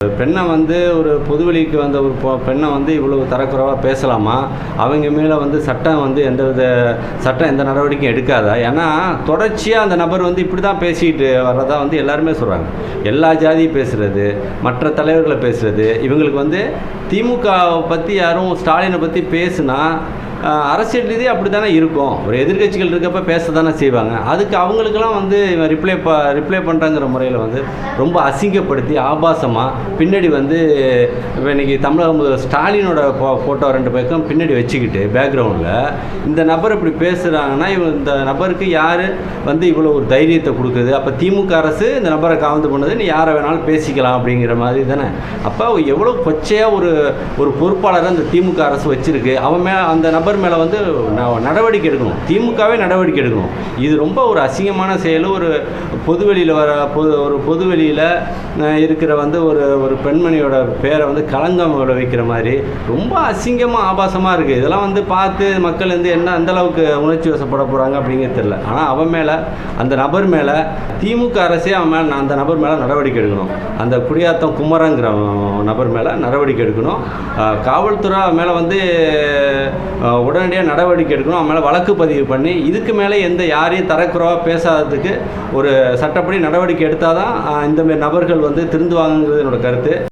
பெண்ணை வந்து ஒரு பொதுவெளிக்கு வந்த ஒரு பெண்ணை வந்து இவ்வளவு தரக்குறைவாக பேசலாமா? அவங்க மேலே வந்து சட்டம் வந்து எந்த வித சட்டம் எந்த நடவடிக்கையும் எடுக்காதா? ஏன்னா தொடர்ச்சியாக அந்த நபர் வந்து இப்படி தான் பேசிக்கிட்டு வர்றதா வந்து எல்லாருமே சொல்கிறாங்க எல்லா ஜாதியும் பேசுகிறது மற்ற தலைவர்களை பேசுகிறது இவங்களுக்கு வந்து திமுகவை பற்றி யாரும் ஸ்டாலினை பற்றி பேசுனா அரசியல் ரீதி அப்படி தானே இருக்கும். ஒரு எதிர்க்கட்சிகள் இருக்கப்ப பேச தானே செய்வாங்க. அதுக்கு அவங்களுக்கெல்லாம் வந்து இவன் ரிப்ளை ப ரிப்ளை பண்ணுறாங்கிற முறையில் வந்து ரொம்ப அசிங்கப்படுத்தி ஆபாசமாக பின்னாடி வந்து இப்போ இன்றைக்கி தமிழக முதல்வர் ஸ்டாலினோட ஃபோட்டோ ரெண்டு பக்கம் பின்னாடி வச்சுக்கிட்டு பேக்ரவுண்டில் இந்த நபர் இப்படி பேசுகிறாங்கன்னா இவங்க இந்த நபருக்கு யார் வந்து இவ்வளோ ஒரு தைரியத்தை கொடுக்குது? அப்போ திமுக அரசு இந்த நபரை காவந்து பண்ணுது நீ யாரை வேணாலும் பேசிக்கலாம் அப்படிங்கிற மாதிரி தானே? அப்போ எவ்வளோ கொச்சையாக ஒரு ஒரு பொறுப்பாளரை அந்த திமுக அரசு வச்சுருக்கு. அவன் மே அந்த நபர் நபர் மேலே வந்து ந- நடவடிக்கை எடுக்கணும். திமுகவே நடவடிக்கை எடுக்கணும். இது ரொம்ப ஒரு அசிங்கமான செயல். ஒரு பொதுவெளியில் வர பொது ஒரு பொதுவெளியில் இருக்கிற வந்து ஒரு ஒரு பெண்மணியோட பேரை வந்து களங்கம் வைக்கிற மாதிரி. ரொம்ப அசிங்கமாக ஆபாசமாக இருக்குது இதெல்லாம் வந்து பார்த்து மக்கள் வந்து என்ன அந்தளவுக்கு உணர்ச்சி வசப்பட போகிறாங்க அப்படிங்கிறது தெரியல. ஆனால் அவன் மேலே அந்த நபர் மேலே திமுக அரசே அவன் மேலே அந்த நபர் மேலே நடவடிக்கை எடுக்கணும். அந்த குடியாத்தம் குமரங்கிற நபர் மேலே நடவடிக்கை எடுக்கணும். காவல்துறை அவன் மேலே வந்து உடனடியாக நடவடிக்கை எடுக்கணும். அவன் மேலே வழக்கு பதிவு பண்ணி இதுக்கு மேலே எந்த யாரையும் தரக்குறைவாக பேசாததுக்கு ஒரு சட்டப்படி நடவடிக்கை எடுத்தால் தான் இந்தமாரி நபர்கள் வந்து திருந்துவாங்கங்கிறது என்னோடய கருத்து.